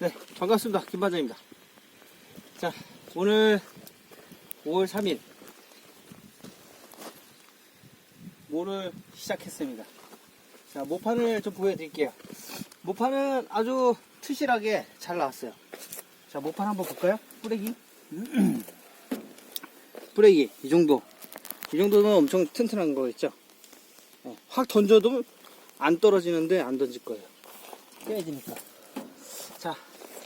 네, 반갑습니다. 김반장입니다. 자, 오늘 5월 3일 모를 시작했습니다. 자, 모판을 좀 보여드릴게요. 모판은 아주 튼실하게 잘 나왔어요. 자, 모판 한번 볼까요? 뿌레기. 뿌레기, 이 정도. 이 정도는 엄청 튼튼한 거겠죠? 네, 확 던져도 안 떨어지는데 안 던질 거예요. 깨지니까.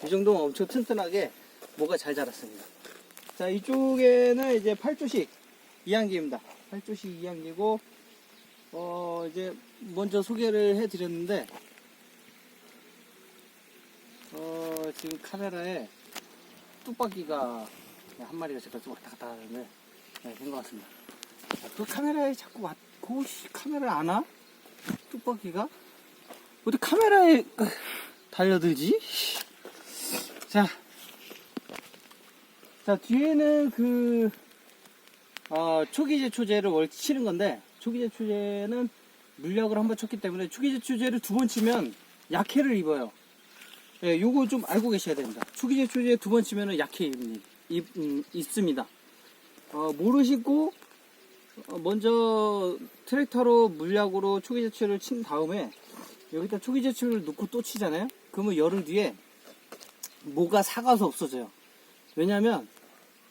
자, 이 정도면 엄청 튼튼하게 뭐가 잘 자랐습니다. 자, 이쪽에는 이제 8조씩 이항기입니다. 8조씩 이항기고, 어, 이제 먼저 소개를 해 드렸는데, 어, 지금 카메라에 뚝박이가 한 마리가 제가 좀 왔다 갔다 하는데, 네, 된것 같습니다. 자, 그 카메라에 자꾸 왔고, 씨, 카메라를 안 와? 뚝박이가? 어디 카메라에 달려들지? 자, 자 뒤에는 그 어, 초기제 초제를 월 치는 건데 초기제 초제는 물약을 한 번 쳤기 때문에 초기제 초제를 두 번 치면 약해를 입어요. 예, 요거 좀 알고 계셔야 됩니다. 초기제 초제 두 번 치면은 약해 입, 입, 음, 있습니다. 어, 모르시고 어, 먼저 트랙터로 물약으로 초기제 초제를 친 다음에 여기다 초기제초를 넣고 또 치잖아요? 그러면 열흘 뒤에 뭐가 사가서 없어져요. 왜냐면,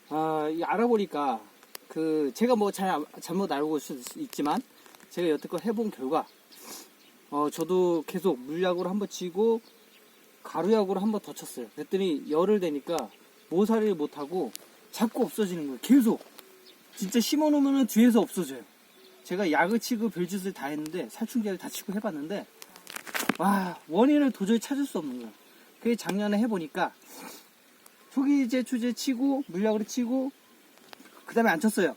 아, 이 알아보니까, 그, 제가 뭐 잘, 잘못 알고 있- 있지만, 제가 여태껏 해본 결과, 어, 저도 계속 물약으로 한번 치고, 가루약으로 한번 더 쳤어요. 그랬더니 열흘 되니까 모사리를 못하고 자꾸 없어지는 거예요. 계속. 진짜 심어놓으면 뒤에서 없어져요. 제가 약을 치고 별짓을 다 했는데, 살충제를 다 치고 해봤는데, 와, 원인을 도저히 찾을 수 없는 거야. 그게 작년에 해보니까, 초기제 추제 치고, 물약으로 치고, 그 다음에 안 쳤어요.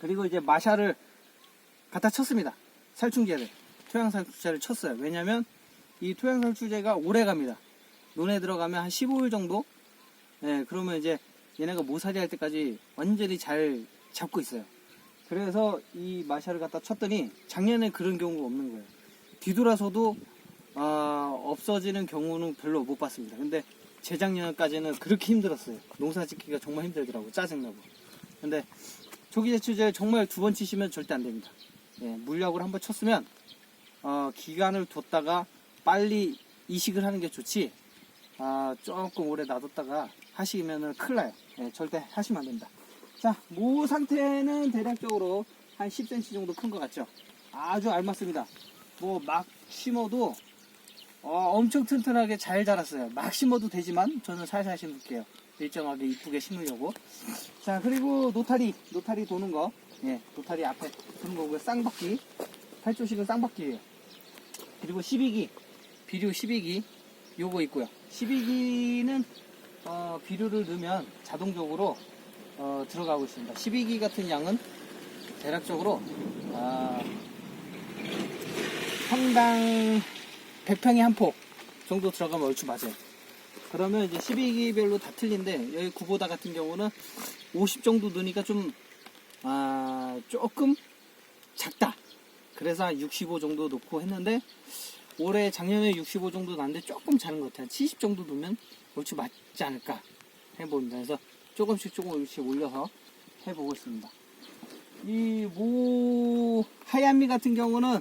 그리고 이제 마샤를 갖다 쳤습니다. 살충제를. 토양살충제를 쳤어요. 왜냐면, 이 토양살충제가 오래 갑니다. 논에 들어가면 한 15일 정도? 예, 그러면 이제 얘네가 모사리 할 때까지 완전히 잘 잡고 있어요. 그래서 이 마샤를 갖다 쳤더니 작년에 그런 경우가 없는 거예요. 뒤돌아서도 아, 없어지는 경우는 별로 못 봤습니다. 근데 재작년까지는 그렇게 힘들었어요. 농사 짓기가 정말 힘들더라고 짜증나고. 근데 초기 제초제 정말 두 번 치시면 절대 안 됩니다. 예, 물약으로 한번 쳤으면 어, 기간을 뒀다가 빨리 이식을 하는 게 좋지. 아, 조금 오래 놔뒀다가 하시면은 큰일 나요. 예, 절대 하시면 안 됩니다. 자, 모 상태는 대략적으로 한 10cm 정도 큰 것 같죠? 아주 알맞습니다. 뭐 막 심어도 어, 엄청 튼튼하게 잘 자랐어요. 막 심어도 되지만 저는 살살 심을게요. 일정하게 이쁘게 심으려고. 자 그리고 노타리 노타리 도는 거, 예 노타리 앞에 도는 거고요. 쌍바퀴 8조씩은 쌍바퀴예요. 그리고 12기 비료 12기 요거 있고요. 12기는 어, 비료를 넣으면 자동적으로 어, 들어가고 있습니다. 12기 같은 양은 대략적으로 아, 평당 100평에 한 폭 정도 들어가면 얼추 맞아요. 그러면 이제 12기별로 다 틀린데 여기 구보다 같은 경우는 50 정도 넣으니까 좀 아, 조금 작다. 그래서 한 65 정도 넣고 했는데 올해 작년에 65 정도 났는데 조금 작은 것 같아요. 70 정도 넣으면 얼추 맞지 않을까 해봅니다. 그래서 조금씩 조금씩 올려서 해보고 있습니다. 이 모 하얀미 같은 경우는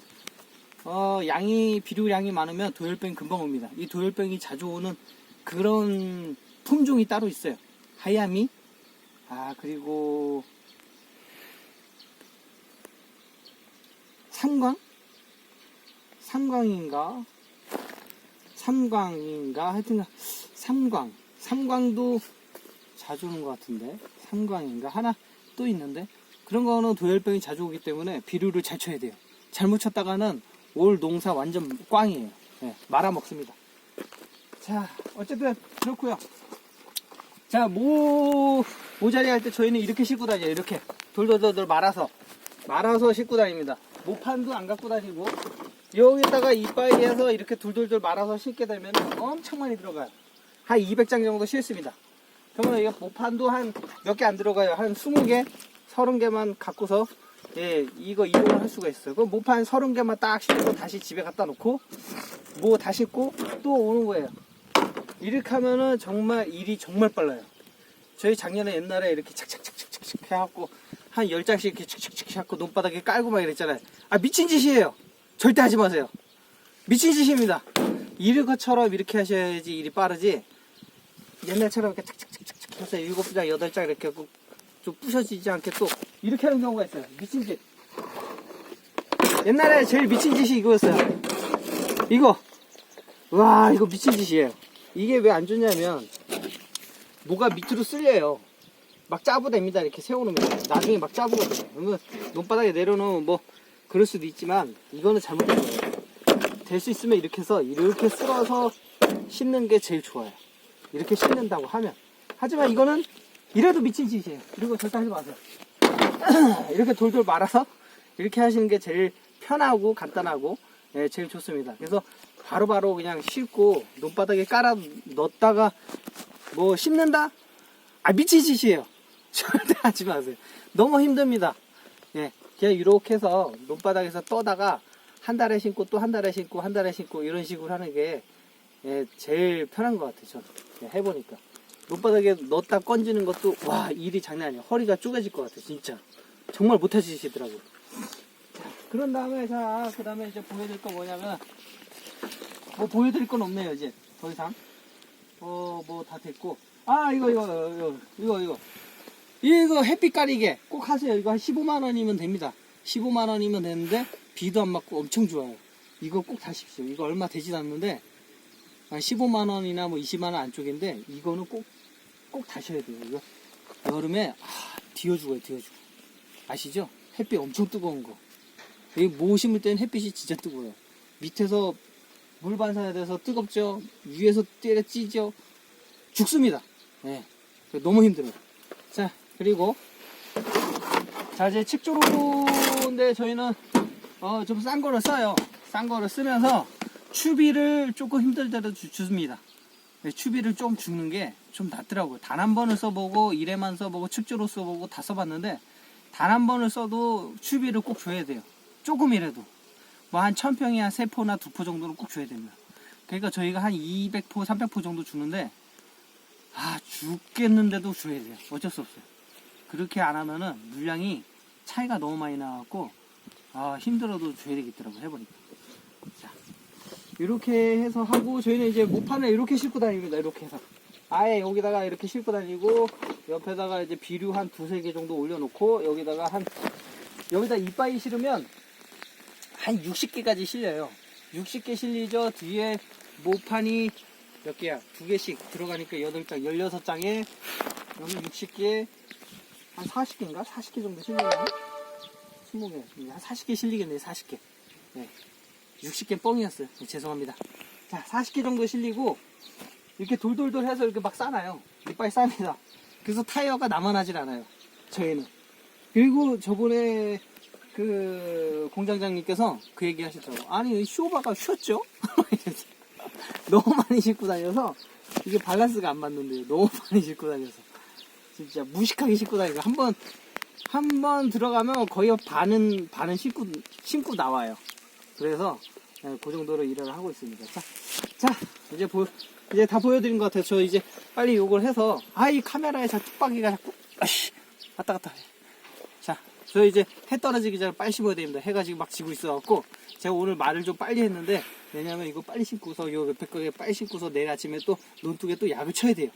어, 양이 비료량이 많으면 도열병이 금방 옵니다. 이 도열병이 자주 오는 그런 품종이 따로 있어요. 하야미, 아 그리고 삼광, 삼광인가, 삼광인가? 하여튼 삼광, 삼광도 자주 오는 것 같은데. 삼광인가? 하나 또 있는데. 그런 거는 도열병이 자주 오기 때문에 비료를 잘 쳐야 돼요. 잘못 쳤다가는 올 농사 완전 꽝이에요. 예, 말아먹습니다. 자, 어쨌든 그렇고요. 자, 모 모자리 할 때 저희는 이렇게 싣고 다녀요. 이렇게 돌돌돌돌 말아서 말아서 싣고 다닙니다. 모판도 안 갖고 다니고 여기다가 이빠이에서 이렇게 돌돌돌 말아서 싣게 되면 엄청 많이 들어가요. 한 200장 정도 싣습니다. 그러면 이거 모판도 한 몇 개 안 들어가요. 한 20개, 30개만 갖고서 예, 이거 이동을 할 수가 있어요. 그럼 모판 30개만 딱 싣고 다시 집에 갖다 놓고 뭐다 싣고 또 오는 거예요. 이렇게 하면은 정말 일이 정말 빨라요. 저희 작년에 옛날에 이렇게 착착착착착 해갖고 한 10장씩 이렇게 착착착 해갖고 논바닥에 깔고 막 이랬잖아요. 아, 미친 짓이에요. 절대 하지 마세요. 미친 짓입니다. 이런 것처럼 이렇게 하셔야지 일이 빠르지. 옛날처럼 이렇게 착착착착 해서 7장, 8장 이렇게 하고 좀 부셔지지 않게 또 이렇게 하는 경우가 있어요. 미친 짓. 옛날에 제일 미친 짓이 이거였어요. 이거. 와, 이거 미친 짓이에요. 이게 왜 안 좋냐면, 뭐가 밑으로 쓸려요. 막 짜부됩니다. 이렇게 세워놓으면. 나중에 막 짜부거든요. 그러면 논바닥에 내려놓으면 뭐, 그럴 수도 있지만, 이거는 잘못된 거예요. 될 수 있으면 이렇게 해서, 이렇게 쓸어서 심는 게 제일 좋아요. 이렇게 심는다고 하면. 하지만 이거는, 이래도 미친 짓이에요. 그리고 절대 하지 마세요. 이렇게 돌돌 말아서, 이렇게 하시는 게 제일 편하고 간단하고, 예, 제일 좋습니다. 그래서 바로바로 그냥 싣고 논바닥에 깔아 넣었다가 뭐 심는다? 아 미친 짓이에요. 절대 하지 마세요. 너무 힘듭니다. 예, 그냥 이렇게 해서 논바닥에서 떠다가 한 달에 심고 또 한 달에 심고 한 달에 심고 이런 식으로 하는 게 예, 제일 편한 것 같아요. 저는 예, 해보니까 논바닥에 넣었다 건지는 것도 와 일이 장난 아니에요. 허리가 쪼개질 것 같아요. 진짜 정말 못하시더라고요. 그런 다음에 자, 그 다음에 이제 보여드릴 거 뭐냐면, 뭐 보여드릴 건 없네요, 이제. 더 이상. 어, 뭐 다 됐고. 아, 이거, 이거, 이거, 이거, 이거. 이거 햇빛 가리개 꼭 하세요. 이거 한 15만 원이면 됩니다. 15만 원이면 되는데, 비도 안 맞고 엄청 좋아요. 이거 꼭 다십시오. 이거 얼마 되진 않는데, 한 15만 원이나 뭐 20만 원 안쪽인데, 이거는 꼭, 꼭 다셔야 돼요. 이거. 여름에, 아, 뒤어 죽어요, 뒤어 죽어. 아시죠? 햇빛 엄청 뜨거운 거. 이 모 심을 때는 햇빛이 진짜 뜨거워요. 밑에서 물 반사에 대해서 뜨겁죠. 위에서 때려 찌죠. 죽습니다. 예. 너무 힘들어요. 자, 그리고 자 이제 칡조로인데 저희는 어, 좀 싼 거를 써요. 싼 거를 쓰면서 추비를 조금 힘들더라도 주, 줍니다. 네, 추비를 좀 주는 게 좀 낫더라고요. 단 한 번을 써보고 1회만 써보고 칡조로 써보고 다 써봤는데 단 한 번을 써도 추비를 꼭 줘야 돼요. 조금이라도. 뭐한 1000평에 한 3포나 2포 정도는 꼭 줘야 됩니다. 그러니까 저희가 한 200포, 300포 정도 주는데, 아, 죽겠는데도 줘야 돼요. 어쩔 수 없어요. 그렇게 안 하면은 물량이 차이가 너무 많이 나갖고, 아, 힘들어도 줘야 되겠더라고요. 해보니까. 자, 이렇게 해서 하고, 저희는 이제 모판을 이렇게 싣고 다닙니다. 이렇게 해서. 아예 여기다가 이렇게 싣고 다니고, 옆에다가 이제 비료 한 두세 개 정도 올려놓고, 여기다가 한 여기다 이빠이 실으면 한 60개까지 실려요. 60개 실리죠. 뒤에 모판이 몇 개야? 두 개씩 들어가니까 8장, 16장에 여기 60개, 한 40개인가? 40개 정도 실리겠네? 20개, 한 40개 실리겠네, 40개. 네. 60개 뻥이었어요. 네, 죄송합니다. 자, 40개 정도 실리고, 이렇게 돌돌돌 해서 이렇게 막 싸놔요. 이빠이 쌉니다. 그래서 타이어가 남아나질 않아요. 저희는. 그리고 저번에 그 공장장님께서 그 얘기 하셨더라고. 아니, 쇼바가 쉬었죠? 너무 많이 싣고 다녀서 이게 밸런스가 안 맞는데요. 너무 많이 싣고 다녀서. 진짜 무식하게 싣고 다니고 한 번, 한 번 들어가면 거의 반은, 반은 싣고, 신고 나와요. 그래서 네, 그 정도로 일을 하고 있습니다. 자, 자, 이제 보, 이제 다 보여드린 것 같아요. 저 이제 빨리 요걸 해서, 아, 이 카메라에 자, 뚝박이가 자꾸, 아씨, 왔다 갔다 해. 자, 저 이제 해 떨어지기 전에 빨리 심어야 됩니다. 해가 지금 막 지고 있어갖고, 제가 오늘 말을 좀 빨리 했는데, 왜냐면 이거 빨리 심고서, 요 옆에 거에 빨리 심고서 내일 아침에 또 논둑에 또 약을 쳐야 돼요.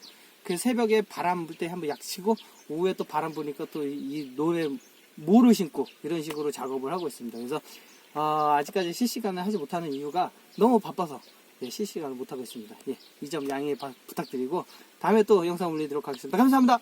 그 새벽에 바람 불 때 한번 약 치고, 오후에 또 바람 부니까 또 이 논에 모를 심고, 이런 식으로 작업을 하고 있습니다. 그래서, 어, 아직까지 실시간을 하지 못하는 이유가 너무 바빠서, 예, 실시간을 못하고 있습니다. 예, 이 점 양해 바- 부탁드리고, 다음에 또 영상 올리도록 하겠습니다. 감사합니다.